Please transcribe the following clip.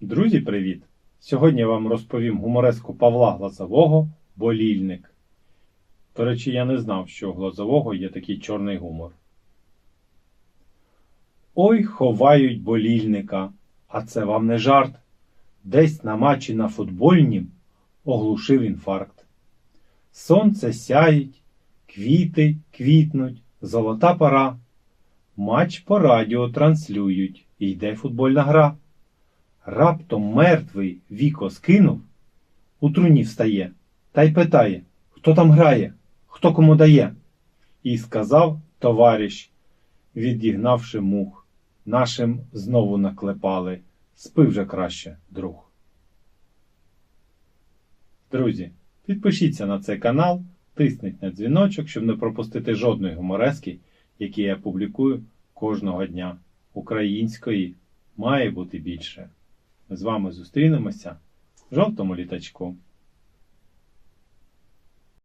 Друзі, привіт! Сьогодні я вам розповім гумореску Павла Глазового Болільник. До речі, я не знав, що у Глазового є такий чорний гумор. Ой, ховають болільника, а це вам не жарт. Десь на матчі на футбольнім оглушив інфаркт. Сонце сяють, квіти квітнуть, золота пора. Матч по радіо транслюють, і йде футбольна гра. Раптом мертвий віко скинув, у труні встає та й питає, хто там грає, хто кому дає. І сказав товариш, відігнавши мух, нашим знову наклепали, спи вже краще, друг. Друзі, підпишіться на цей канал, тисніть на дзвіночок, щоб не пропустити жодної гуморески, які я публікую кожного дня. Української має бути більше. З вами зустрінемося в жовтому літачку.